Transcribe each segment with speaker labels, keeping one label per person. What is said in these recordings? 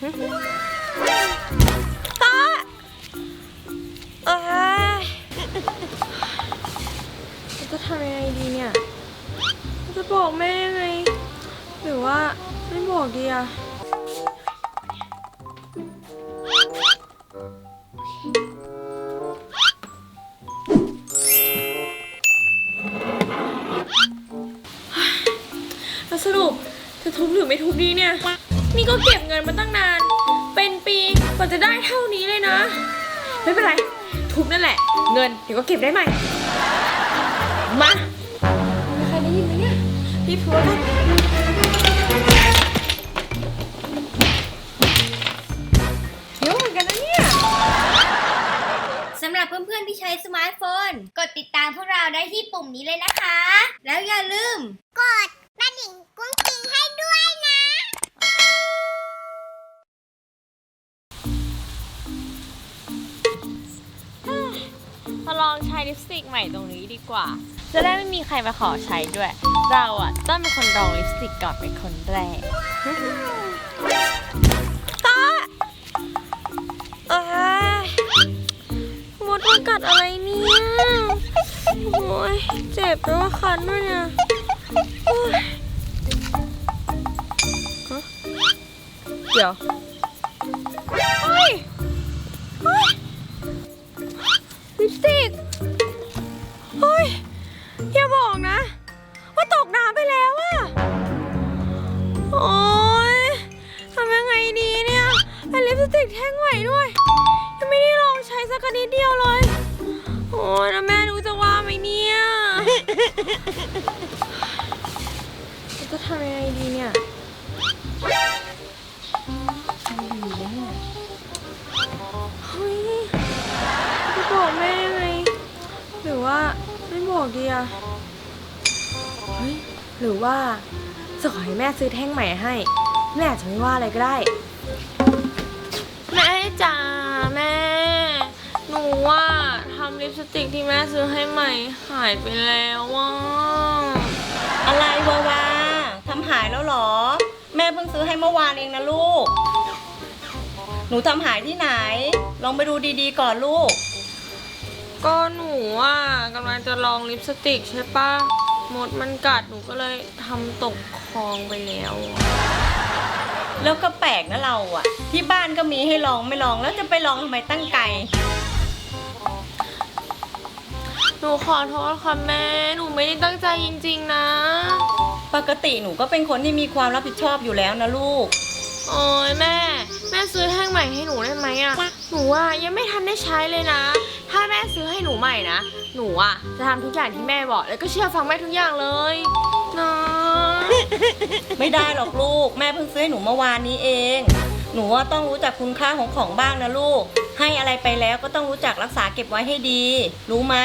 Speaker 1: ตาเอ้ยจะทำยังไงดีเนี่ย จะบอกแม่ยังไง หรือว่าไม่บอกดีอะแล้วสรุปจะทุบหรือไม่ทุบดีเนี่ย นี่ก็เก็บเงินมาตั้งนาน เป็นปีกว่าจะได้เท่านี้เลยนะ ไม่เป็นไร ทุบนั่นแหละ เงินเดี๋ยวก็เก็บได้ใหม่ มามีใครได้ยินไหมเนี่ยพี่พูดเยอะเหมือนกันนะเนี่ย
Speaker 2: สำหรับเพื่อนๆที่ใช้สมาร์ทโฟน กดติดตามพวกเราได้ที่ปุ่มนี้เลยนะคะ แล้วอย่าลืม กดกระดิ่งกุ้งกิ้ง
Speaker 1: มาลองใช้ลิปสติกใหม่ตรงนี้ดีกว่า จะได้ไม่มีใครมาขอใช้ด้วย เราอะต้องเป็นคนลองลิปสติกก่อนเป็นคนแรกตาเอ้ยมดมันกัดอะไรเนี่ยโอ้ยเจ็บแล้วก็คันด้วยเนี่ยโอ้ยฮะเดี๋ยวเฮ้ยเฮ้ย ติกเฮ้ย อย่าบอกนะ ว่าตกน้ำไปแล้วอะโอ๊ยทำยังไงดีเนี่ยเป็นลิปสติกแท่งใหม่ด้วย ยังไม่ได้ลองใช้สักนิดเดียวเลย โอ้ยแล้วแม่รู้จะว่าไหมเนี่ยจะทำยังไงดีเนี่ย อกดีอะเฮ้ยหรือว่าจะขอให้แม่ซื้อแท่งใหม่ให้ แม่อาจจะไม่ว่าอะไรก็ได้ แม่จ๋าแม่ หนูว่าทำลิปสติกที่แม่ซื้อให้ใหม่หายไปแล้วว่ะ
Speaker 3: อะไรวาวาทำหายแล้วเหรอ แม่เพิ่งซื้อให้เมื่อวานเองนะลูก หนูทำหายที่ไหน ลองไปดูดีๆก่อนลูก
Speaker 1: ก็หนูอะกำลังจะลองลิปสติกใช่ปะมดมันกัดหนูก็เลยทำตกคลองไปแล้ว
Speaker 3: แล้วก็แปลกนะเราอะที่บ้านก็มีให้ลองไม่ลองแล้วจะไปลองทำไมตั้งไกล
Speaker 1: หนูขอโทษค่ะแม่ หนูไม่ได้ตั้งใจจริงๆนะ
Speaker 3: ปกติหนูก็เป็นคนที่มีความรับผิดชอบอยู่แล้วนะลูก
Speaker 1: โอ้ยแม่ แม่ซื้อแท่งใหม่ให้หนูได้ไหมอะหนูอะยังไม่ทันได้ใช้เลยนะ ถ้าแม่ซื้อให้หนูใหม่นะ หนูอะจะทำทุกอย่างที่แม่บอก แล้วก็เชื่อฟังแม่ทุกอย่างเลยนะ
Speaker 3: ไม่ได้หรอกลูก แม่เพิ่งซื้อให้หนูเมื่อวานนี้เอง หนูว่าต้องรู้จักคุณค่าของของบ้างนะลูก ให้อะไรไปแล้วก็ต้องรู้จักรักษาเก็บไว้ให้ดี รู้ไหม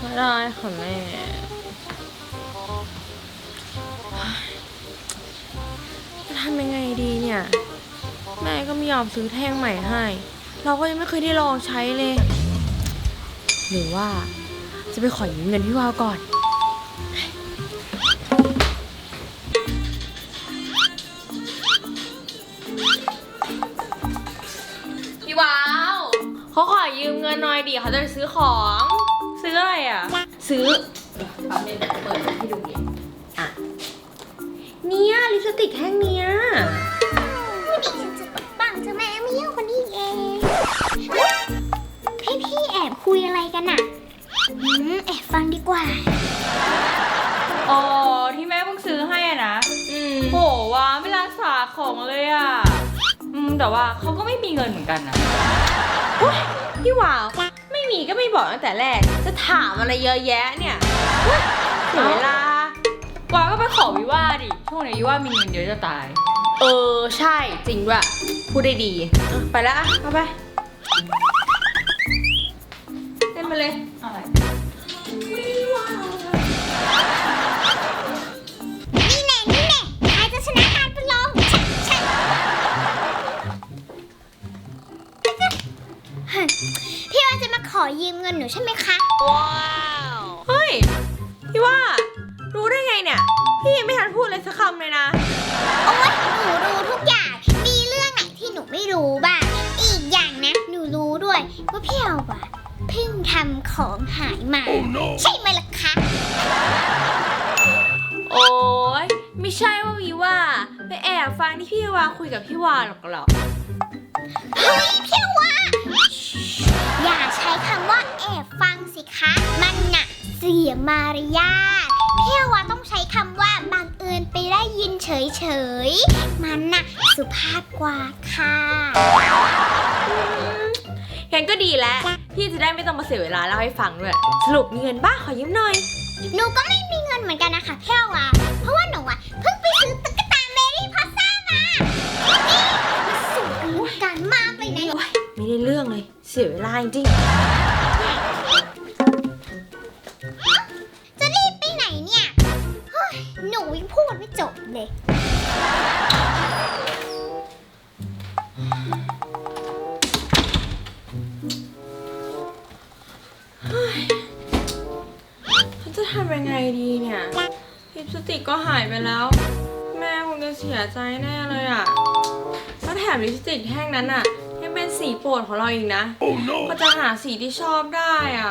Speaker 1: ไม่ได้ค่ะแม่ำยังไงดีเนี่ย แม่ก็ไม่ยอมซื้อแท่งใหม่ให้ เราก็ยังไม่เคยได้ลองใช้เลย หรือว่าจะไปขอยืมเงินพี่วาวก่อน พี่วาวเขาขอยืมเงินหน่อยดิเขาจะไปซื้อของ ซื้ออะไรอะ ซื้อแป๊บนึง ลิปสติกแท่งเนี้ย
Speaker 2: ผู้หญิงฉันจะปังจะแม่ไม่ยากกว่านี้เองพี่พี่ๆแอบคุยอะไรกันอะอืมแอบฟังดีกว่า
Speaker 4: อ๋อ ที่แม่เพิ่งซื้อให้อะนะ
Speaker 1: อืม
Speaker 4: โหว้าไม่รักษาของเลยอะอืม แต่ว่าเขาก็ไม่มีเงินเหมือนกันนะ
Speaker 1: พี่วาวไม่มีก็ไม่บอกตั้งแต่แรก จะถามอะไรเยอะแยะเนี่ยเฮ้ยเสียเวลา
Speaker 4: ว้าก็ไปขอวิ ว่าดิช่วงนี้วิว่ามีเงินเยอะจะตาย
Speaker 1: เออ ใช่จริงด้วยพูดได้ดีอะไปแล้วอะเอาไปเต้นมาเลย
Speaker 4: อะไร
Speaker 2: นี่แน่นี่แน่ใครจะชนะการประลองฉันฉันฮึพี่ว่าจะมาขอยืมเงินหนูใช่ไหมคะ
Speaker 1: เฮ้ย พี่ว่า รู้ได้ไงเนี่ย พี่ยังไม่ทันพูดเลยสักคำเลยนะ
Speaker 2: โอ๊ยหนูรู้ทุกอย่าง มีเรื่องไหนที่หนูไม่รู้บ้าง อีกอย่างนะ หนูรู้ด้วยว่าพี่เอาอะเพิ่งทำของหายมา ใช่ไหมล่ะคะ
Speaker 1: โอ้ยไม่ใช่ว่าวีว่าไปแอบฟังที่พี่วาคุยกับพี่วาหรอกหรอก
Speaker 2: เฮ้ยพี่ว่า อย่าใช้คำว่าแอบฟังสิคะ มันน่ะ เสียมารยาท พี่ว่าต้องใช้คำว่าบังเอิญไปได้ยินเฉยๆ มันน่ะสุภาพกว่าค่ะ
Speaker 1: งั้นก็ดีแล้ว พี่จะได้ไม่ต้องมาเสียเวลาเล่าให้ฟังด้วย สรุปมีเงินบ้างขอยืมหน่อย
Speaker 2: หนูก็ไม่มีเงินเหมือนกันนะคะพี่ว่าเพราะว่าหนูอะเพิ่งไปซื้อตุ๊กตาเมรี่พอสซ่ามานี่มาสูงอลังการมากเลยนะ
Speaker 1: ไม่ได้เรื่องเลย เสียเวลาจริง
Speaker 2: มลิ
Speaker 1: ปสติกแท่งนั้นอะยังเป็นสีโปรดของเราอีกนะก็จะหาสีที่ชอบได้อะ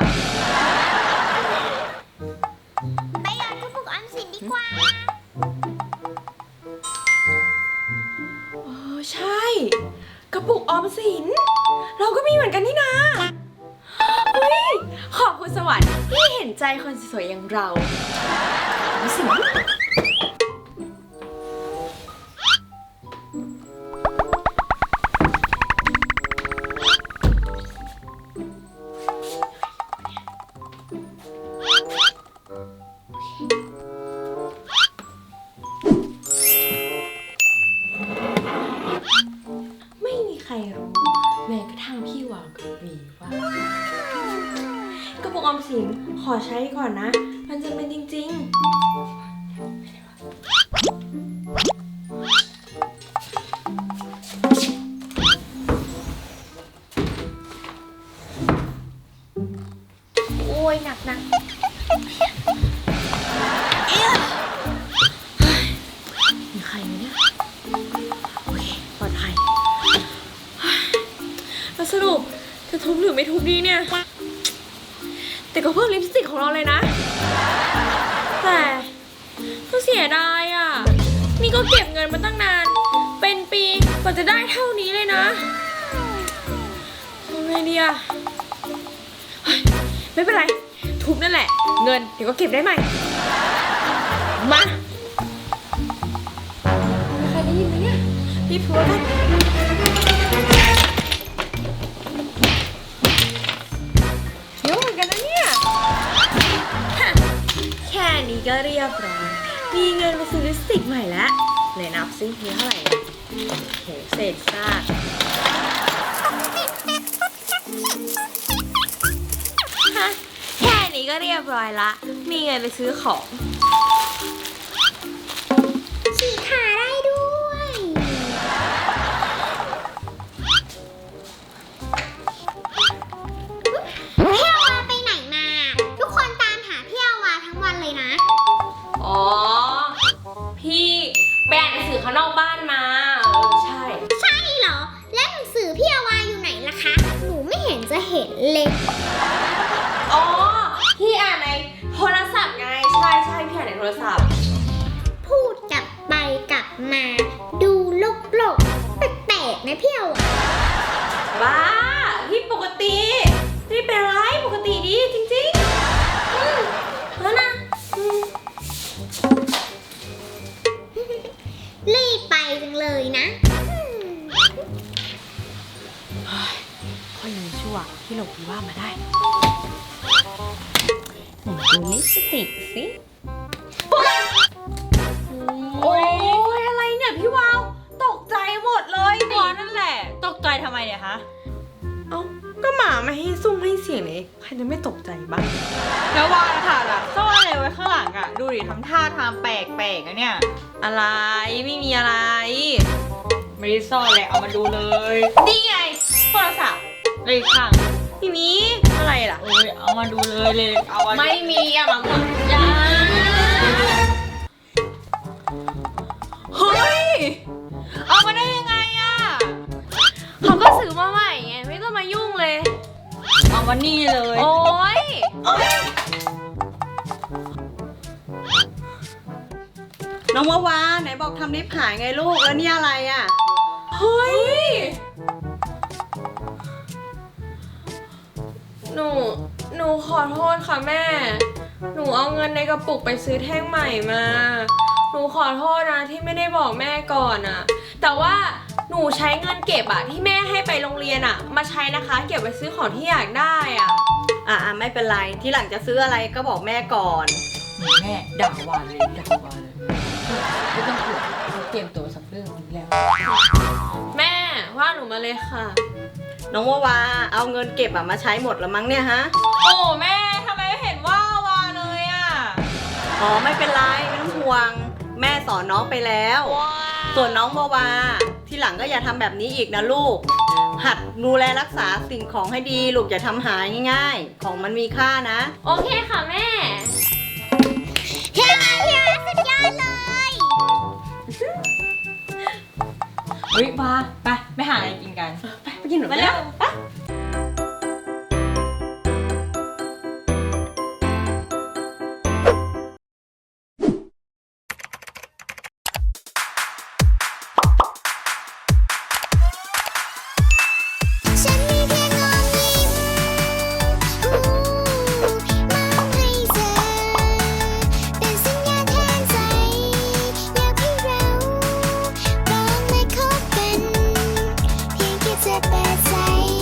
Speaker 2: ไปหยอดกระปุกออมสินดีกว่า
Speaker 1: เออใช่ กระปุกออมสิน เราก็มีเหมือนกันนี่นาเฮ้ยขอบคุณสวรรค์ที่เห็นใจคนสวยๆอย่างเราออมสิน ครรู้ แม้กระทั่งพี่วาวกับวีว่ากระปุกออมสินขอใช้ก่อนนะ มันจะเป็นจริง
Speaker 2: โอ้ยหนักหนัก
Speaker 1: ทุบหรือไม่ทุบดีเนี่ย แต่ก็เพื่อลิปสติกของเราเลยนะ แต่ก็เสียดายอะ นี่ก็เก็บเงินมาตั้งนาน เป็นปีกว่าจะได้เท่านี้เลยนะทำไงดีอะเฮ้ยไม่เป็นไร ทุบนั่นแหละ เงินเดี๋ยวก็เก็บได้ใหม่ มามีใครได้ยินไหมเนี่ยรีบพูดกัน นี้ก็เรียบร้อย มีเงินไปซื้อลิปสติกใหม่แล้วไหนนับซิมีเท่าไหร่เนี่ยโหเศษซากฮะแค่นี้ก็เรียบร้อยละ มีเงินไปซื้อของ
Speaker 2: มาดูโลกโลกๆแปลกๆนะพี่อาวา
Speaker 1: บ้าพี่ปกติไม่เป็นไรปกติดีจริงๆอืมแล้วนะอืม
Speaker 2: รีบไปจังเลยนะ
Speaker 1: ค่อยยังชั่วที่หลบพี่ว่ามาได้ไหนดูลิปสติกสิ ใจ
Speaker 3: ทำไมเนี่ยคะ
Speaker 1: เอ้า ก็หมาไม่ให้ซุ่มให้เสียงเลยใครจะไม่ตกใจบ้าง
Speaker 3: แล้ววางค่ะล่ะซ่อนอะไรไว้ข้างหลังอะดูดิทำท่าทางแปลกๆอะเนี่ย
Speaker 1: อะไรไม่มีอะไร
Speaker 3: ไม่ได้ซ่อนเลยเอามาดูเลย
Speaker 1: นี่ไงโทรศัพท์
Speaker 3: เลยข้าง
Speaker 1: ทีนี้อะไรล่ะ
Speaker 3: โอ้ยเอามาดูเลยเลย เอามา
Speaker 1: ไม่มีอะหมาหมด ว่า
Speaker 3: นี่เลย
Speaker 1: โอ้ย
Speaker 3: น้องวาวาไหนบอกทำลิปหายไงลูก แล้วนี่อะไรอะ
Speaker 1: เฮ้ย หนู หนูขอโทษค่ะแม่ หนูเอาเงินในกระปุกไปซื้อแท่งใหม่มา หนูขอโทษนะที่ไม่ได้บอกแม่ก่อนอะแต่ว่า หนูใช้เงินเก็บอะที่แม่ให้ไปโรงเรียนอะมาใช้นะคะ เก็บไว้ซื้อของที่อยากได้อะ
Speaker 3: อ่าไม่เป็นไร ที่หลังจะซื้ออะไรก็บอกแม่ก่อน
Speaker 4: นี่แม่ด่าวานเลยด่าวานเลยไม่ต้องห่วงเขาเตรียมตัวสับเรื่องนี้แล้ว
Speaker 1: แม่ว่าหนูมาเลยค่ะ
Speaker 3: น้องวาวาเอาเงินเก็บอะมาใช้หมดแล้วมั้งเนี่ยฮะ
Speaker 4: โอ้แม่ทำไมไม่เห็นว่าวาเลยอะ
Speaker 3: อ๋อไม่เป็นไรไม่ต้องห่วง แม่สอนน้องไปแล้ว ส่วนน้องวาวาที่ หลังก็อย่าทำแบบนี้อีกนะลูก หัดดูแลรักษาสิ่งของให้ดี ลูกอย่าทำหายง่าย ๆ ของมันมีค่านะ
Speaker 1: โอเคค่ะแม่
Speaker 2: เฮียเฮียสุดยอดเลย
Speaker 4: เฮ้ยมาไปไปหาอะไรกินกัน
Speaker 3: ไปกินหนู
Speaker 4: มา
Speaker 3: แล้
Speaker 4: เร็
Speaker 3: ว
Speaker 4: ว